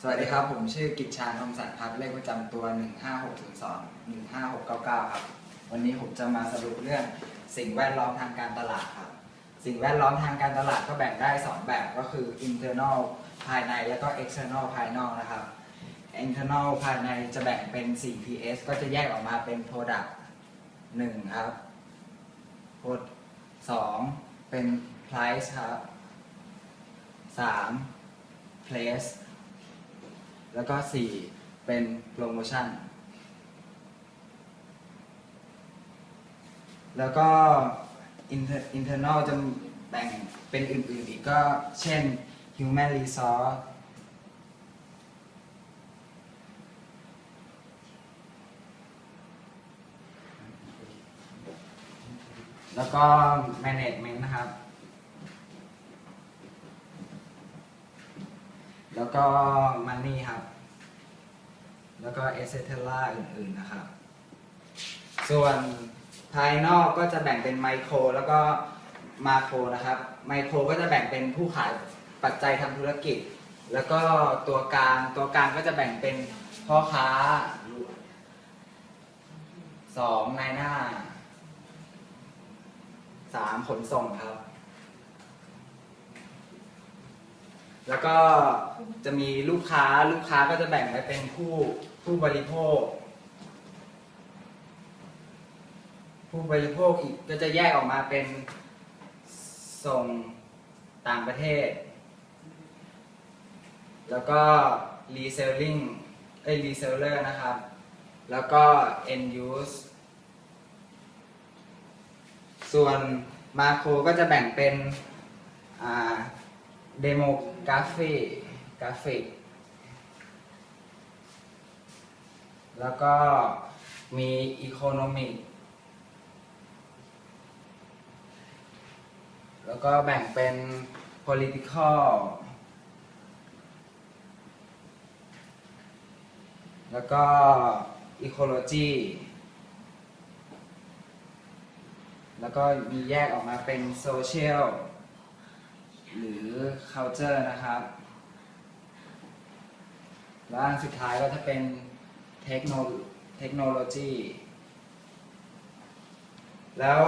สวัสดีครับ ผมชื่อกิจชานมสันพัฒน์เลขประจำตัว 15602 15699 ครับ วันนี้ผมจะมาสรุปเรื่องสิ่งแวดล้อมทางการตลาดครับ สิ่งแวดล้อมทางการตลาดก็แบ่งได้ 2 แบบก็คือ internal ภายในแล้วก็ external ภายนอกนะครับ internal ภายในจะแบ่งเป็น 4PS ก็จะแยกออกมาเป็น product 1 ครับ Prod 2เป็น price ครับ 3 place แล้วก็ 4 เป็นโปรโมชั่น แล้วก็ inter- internal จะแบ่งเป็นอื่นๆอีกก็เช่น human resource แล้วก็ management นะครับ แล้วก็ money ครับ แล้วก็ etc อื่นๆนะครับ ส่วนภายนอกก็จะแบ่งเป็นไมโครแล้วก็มาโครนะครับ ไมโครก็จะแบ่งเป็นผู้ขายปัจจัยทำธุรกิจ แล้วก็ตัวกลาง ตัวกลางก็จะแบ่งเป็นพ่อค้าสองนายหน้าสามขนส่งครับ แล้วก็จะมีลูกค้าลูกค้าก็จะแบ่งไปเป็นผู้ผู้บริโภค ผู้บริโภคอีกก็จะแยกออกมาเป็นส่งต่างประเทศ แล้วก็ reselling เอ้ย reseller นะครับ แล้วก็ end use ส่วนมาโครก็จะแบ่งเป็นเดโม กราฟีกราฟิก แล้วก็มีอีโคโนมิกแล้วก็แบ่งเป็น political แล้วก็ ecology แล้วก็มีแยกออกมาเป็น social หรือ culture นะครับ แล้วอันสุดท้ายก็จะเป็น techno technology แล้ว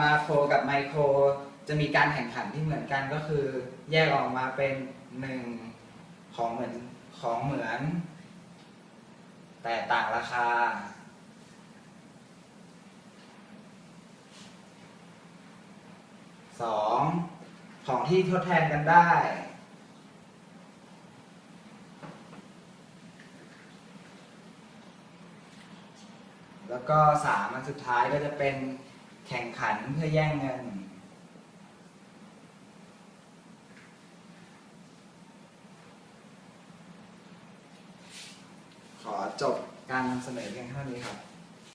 มาโครกับไมโครจะมีการแข่งขันที่เหมือนกันก็คือ แยกออกมาเป็นหนึ่งของเหมือนของเหมือน แต่ต่างราคา สอง ของที่ทดแทนกันได้ แล้วก็สามอันสุดท้ายก็จะเป็นแข่งขันเพื่อแย่งเงิน ขอจบการนำเสนอเพียงเท่านี้ครับ